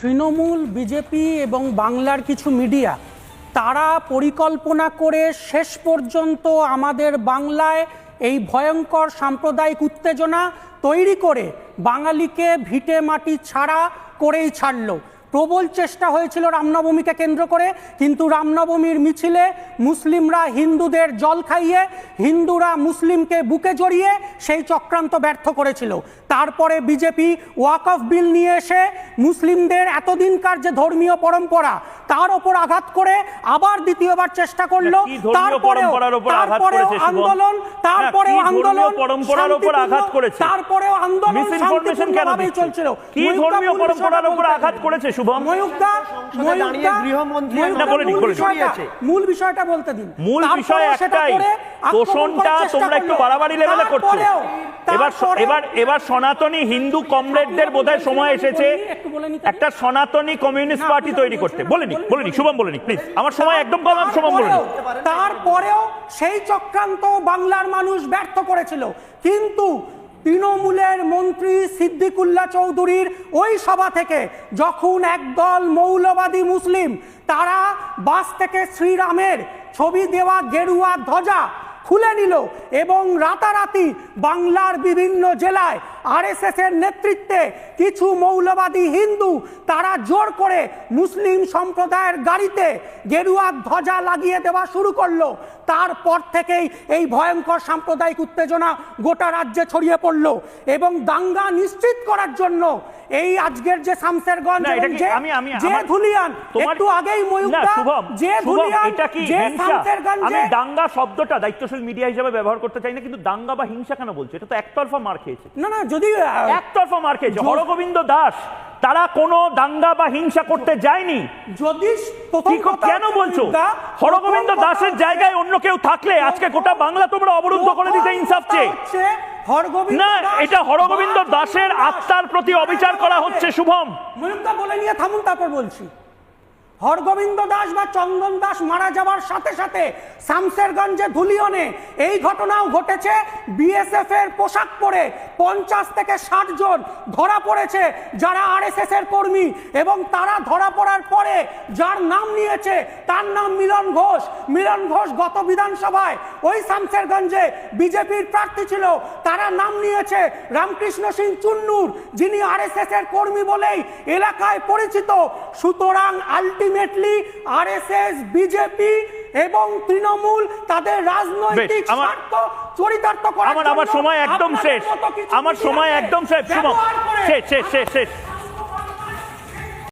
Trinamool, BJP এবং বাংলার কিছু মিডিয়া, তারা পরিকল্পনা করে শেষ পর্যন্ত আমাদের বাংলায় এই ভয়ঙ্কর সাম্প্রদায়িক উত্তেজনা তৈরি করে বাঙালিকে ভিটে মাটি ছাড়া করেই ছাড়লো। প্রবল চেষ্টা হয়েছিল রামনবমীকে কেন্দ্র করে, কিন্তু রামনবমীর মিছিলে মুসলিমরা হিন্দুদের জল খাইয়ে, হিন্দুরা মুসলিমকে বুকে জড়িয়ে সেই চক্রান্ত ব্যর্থ করেছিল। তারপরে বিজেপি ওয়াক অফ বিল নিয়ে এসে মুসলিমদের এতদিনকার যে ধর্মীয় পরম্পরা তার ওপর আঘাত করে আবার দ্বিতীয়বার চেষ্টা করল কি তারপরেও পরম্পরার ওপর আঘাত তারপরেও আন্দোলন না, তারপরেও আন্দোলন পরম্পরার শান্তিপূর্ণ- আঘাত করেছে? তারপরেও আন্দোলন মিসইনফরমেশন কেন শান্তিপূর্ণভাবেই চলছিল। কি ধর্মীয় পরম্পরার বলতে আঘাত করেছে শুভম? ময়ূকদা সংসদে ময়ূকদা- গৃহমন্ত্রী না, বলে দিন, মূল বিষয়টা- বলতে দিন। মূল বিষয় একটাই তোষণটা তোমরা একটু বাড়াবাড়ি লেভেলে করছ। এবার এবার এবার সনাতনী হিন্দু কমরেডদের বোধহয় সময় এসেছে। একটু সনাতনী কমিউনিস্ট পার্টি তৈরি করতে। বলুন, বলুন। শুভম বলেনি প্লিজ আমার সময় একদম কম শুভম বলেনি তারপরেও- সেই চক্রান্ত বাংলার মানুষ ব্যর্থ করেছিল কিন্তু তৃণমূলের মন্ত্রী সিদ্দিকুল্লা চৌধুরীর ওই সভা থেকে যখন একদল মৌলবাদী মুসলিম তারা বাস থেকে শ্রীরামের ছবি দেওয়া গেরুয়া ধ্বজা খুলে নিল এবং রাতারাতি বাংলার বিভিন্ন জেলায় আরএসএস এর নেতৃত্বে কিছু মৌলবাদী হিন্দু তারা জোর করে মুসলিম সম্প্রদায়ের গাড়িতে গেরুয়া ধ্বজা লাগিয়ে দেওয়া শুরু করল। তারপর থেকেই এই ভয়ঙ্কর সাম্প্রদায়িক উত্তেজনা গোটা রাজ্যে ছড়িয়ে পড়ল এবং দাঙ্গা নিশ্চিত করার জন্য এই আজকের যে শামসেরগঞ্জ যে- ধুলিয়ান একটু আগেই শুভম যে ধুলিয়ান যে শামসেরগঞ্জে দাঙ্গা শব্দটা দায়িত্বশীল মিডিয়া হিসেবে ব্যবহার করতে চাই না কিন্তু দাঙ্গা বা হিংসা কেন বলছো? এটা তো একতরফা মার খেয়েছে। না না যদি একতরফা মার খেয়েছে। হরগোবিন্দ দাস তারা কোনো দাঙ্গা বা হিংসা করতে যায়নি। যদি কেন বলছো? হরগোবিন্দ দাসের জায়গায় অন্য কেউ থাকলে আজকে গোটা বাংলা তোমরা অবরুদ্ধ করে দিতে ইনসাফ চেয়ে। হরগোবিন্দ না এটা হরগোবিন্দ দাসের আত্মার প্রতি অবিচার করা হচ্ছে শুভম। বলে নিয়ে থামুন তারপর বলছি। হরগোবিন্দ দাস বা চন্দন দাস মারা যাওয়ার সাথে সাথে শামসেরগঞ্জে ধুলিয়নে এই ঘটনাও ঘটেছে। বিএসএফ এর পোশাক পরে পঞ্চাশ থেকে ষাট জন ধরা পড়েছে, যারা আরএসএস এর কর্মী এবং তারা ধরা পড়ার পরে যার নাম নিয়েছে তার নাম মিলন ঘোষ। মিলন ঘোষ গত বিধানসভায় ওই শামসেরগঞ্জে বিজেপির প্রার্থী ছিল, তারা নাম নিয়েছে রামকৃষ্ণ সিং চুন্নুর, যিনি আরএসএস এর কর্মী বলেই এলাকায় পরিচিত। সুতরাং আলটিমেটলি আরএসএস বিজেপি এবং তৃণমূল তাদের রাজনৈতিক স্বার্থ চরিতার্থ করার আমার আমার সময় একদম শেষ। আমার সময় একদম শেষ শেষ শেষ শেষ।